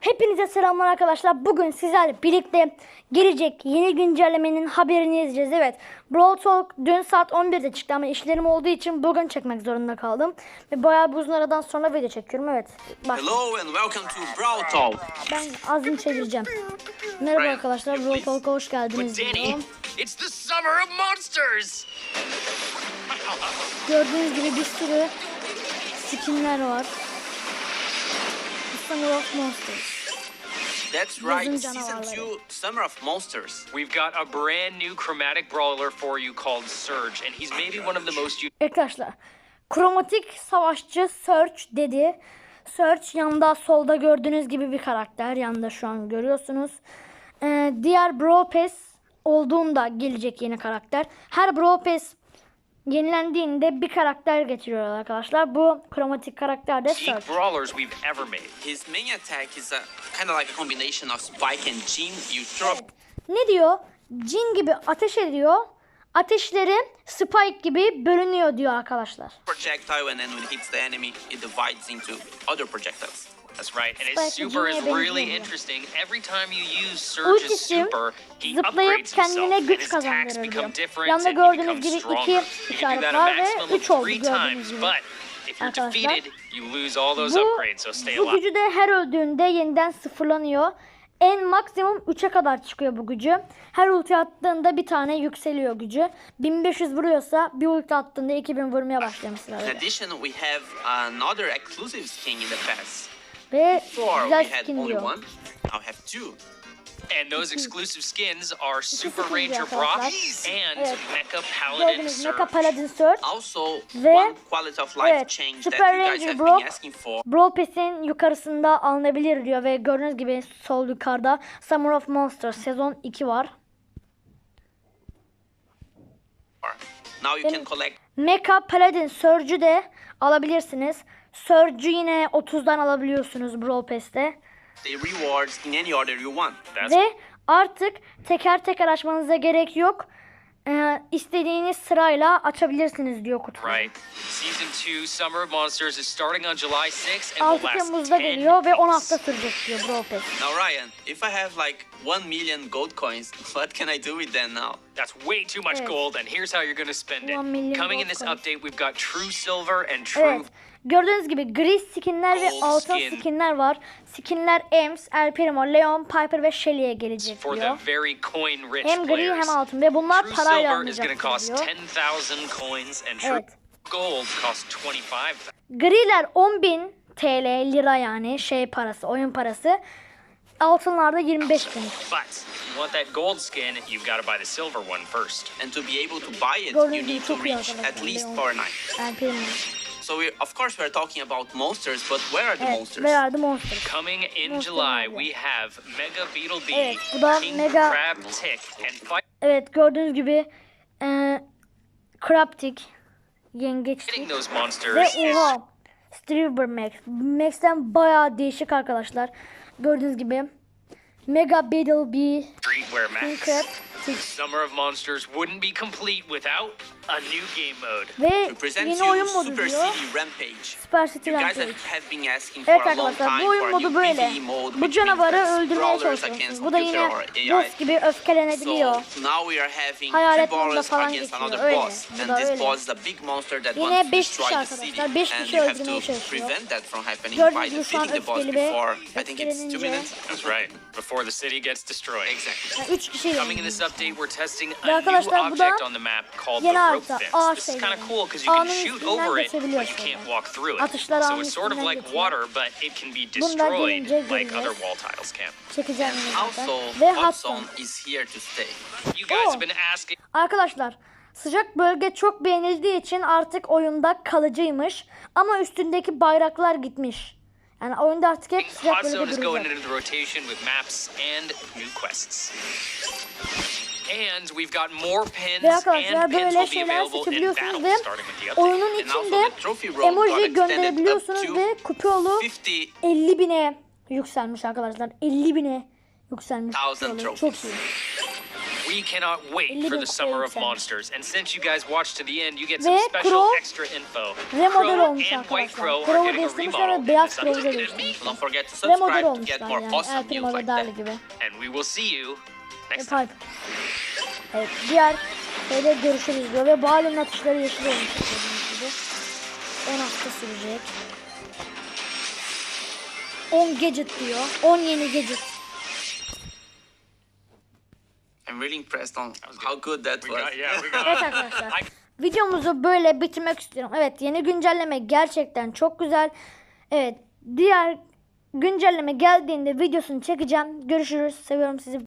Hepinize selamlar arkadaşlar. Bugün sizlerle birlikte gelecek yeni güncellemenin haberini yazacağız. Evet, Brawl Talk dün saat 11'de çıktı ama işlerim olduğu için bugün çekmek zorunda kaldım. Ve bayağı bir uzun aradan sonra video çekiyorum. Evet, bak Hello and welcome to Brawl Talk. ben azını çevireceğim. Merhaba arkadaşlar, Brawl Talk'a hoş geldiniz. Diyorum. it's the summer of monsters! Gördüğünüz gibi bir sürü skinler var. Summer of Monsters. That's right, Season canavarları. 2 Summer of Monsters. We've got a brand new chromatic brawler for you called Surge, and he's maybe one of the most Arkadaşlar kromatik savaşçı Search dedi. Search yanında solda gördüğünüz gibi bir karakter. Yanında şu an görüyorsunuz. Ee, diğer Brawl Pass olduğunda gelecek yeni karakter. Her Brawl Pass yenilendiğinde bir karakter getiriyorlar arkadaşlar. Bu kromatik karakter de Search. brawlers we've ever made. His main attack is a kind of like a combination of Spike and Jean. You throw Ne diyor? Cin gibi ateş ediyor. Ateşleri Spike gibi bölünüyor diyor arkadaşlar. projectile and then when it hits the enemy, it divides into other projectiles. That's right, and his super is really interesting. Every time you use Surge's super, he upgrades himself, kendine and güç his attacks become different, and he gördüğünüz becomes gibi stronger. You can do işaret that a var ve maximum of oldu three times, but if you're defeated, you lose all those Bu, upgrades, so stay bu alive. gücü de her öldüğünde yeniden sıfırlanıyor. En maksimum 3'e kadar çıkıyor bu gücü. Her ulti attığında bir tane yükseliyor gücü. 1500 vuruyorsa bir ulti attığında 2000 vurmaya. In öyle. addition, we have another exclusive skin in the past. Ve güzel skin diyor. now have two. And those exclusive skins are Super Ranger. Brock and Evet. Mecha Paladin Gördüğünüz Mecha Surge. Paladin Surge. Also, Ve- one quality of life evet, change Super that you guys Ranger have Brock- been asking for. Brawl Pass'in yukarısında alınabilir diyor ve gördüğünüz gibi sol yukarıda Summer of Monsters sezon 2 var. Now you can collect Mecha Paladin Surge'ü de alabilirsiniz. Surge'ü yine 30'dan alabiliyorsunuz Brawl Pass'te. The rewards in any order you want. That's Ve artık teker teker açmanıza gerek yok. Ee, istediğiniz sırayla açabilirsiniz diyor kutuyu. right. Season 2 Summer of Monsters is starting on July 6 and 6 will last Temmuz'da 10 geliyor ve 10 weeks. hafta sürecek diyor Brawl Pass. Now, Ryan, if I have like 1 million gold coins, what can I do with them now? That's way too much Evet. gold, and here's how you're going to spend One million it. Coming in gold this coins. update, we've got True Silver and True Evet. Gördüğünüz gibi gri skinler ve Gold altın skin. skinler var. Skinler Ems, El Primo, Leon, Piper ve Shelly'e gelecek for the diyor. very coin rich Hem gri players. hem altın ve bunlar True parayla Silver is going to alınacak cost diyor. 10,000 coins, and True Evet. Gold costs 25,000. Griler 10.000 TL lira yani şey parası, oyun parası. Altınlarda 25 bin. But you want that gold skin, you've got to buy the silver one first. And to be able to buy it, Gördüğünüz you need to reach at least Leon. 49. El Primo. So we, of course, we're talking about monsters, but where are the Evet, monsters? Where are the monsters? Coming in Monster July, we have Mega Beetle B, Evet, bu da King Mega- Crab Tick, and Fighting Evet gördüğünüz gibi e, Craptic, Yengeçlik ve oha Striver Max. Max'ten bayağı değişik arkadaşlar. Gördüğünüz gibi Mega Battle B, Streetwear King Max. Crab, Summer of Monsters wouldn't be complete without a new game mode. ve We present yeni you oyun modu Super diyor. City Rampage. Super City You guys Rampage. have, have been asking Evet for a long arkadaşlar time bu oyun for a modu new böyle. PvE mode Bu which canavarı means there's öldürmeye brawlers çalışıyorsunuz. against Bu da computer yine or boss AI. gibi öfkelenebiliyor. So now we are having Hayalet three modunda brawlers falan against geçiyor, another öyle. boss. Bu And da this öyle. boss is a big monster that Yine wants to beş destroy kişi the arkadaşlar, city. beş And kişi you have öldürmeye to çalışıyor. prevent that from happening Gördüğünüz by gibi şu an defeating the boss öfkeli ve before, I think it's two öfkelenince- minutes. That's right. Before the city gets destroyed. Exactly. Yani üç kişiyle Coming in this update, we're testing a new object on the map called the rope fence. This is kind of cool because you can shoot over it, but you can't walk through it. So it's sort of like water, but it can be destroyed like other wall tiles can. And. Zone is here to stay. You guys Oh. have been asking Arkadaşlar sıcak bölge çok beğenildiği için artık oyunda kalıcıymış. Ama üstündeki bayraklar gitmiş. Yani oyunda artık hep sıcak bölge duracak. And we've got more pins Ve arkadaşlar böyle şeyler seçebiliyorsunuz ve oyunun içinde emoji gönderebiliyorsunuz ve kupa yolu 50 50 bine yükselmiş arkadaşlar. 50 bine yükselmiş. Çok iyi. We cannot wait for the 59 Summer of. Monsters, and since you guys watched to the end, you get some special extra info. Crow and White. Crow are getting a remodel. Don't forget to subscribe to get more awesome news like that. And we will see you next time. Evet diğer şeyde görüşürüz diyor ve balon atışları yeşil olmuş gördüğünüz gibi. 10 hafta sürecek. 10 gadget diyor. 10 yeni gadget. I'm really impressed on how good that was. Evet arkadaşlar. Videomuzu böyle bitirmek istiyorum. Evet yeni güncelleme gerçekten çok güzel. Evet diğer güncelleme geldiğinde videosunu çekeceğim. Görüşürüz. Seviyorum sizi.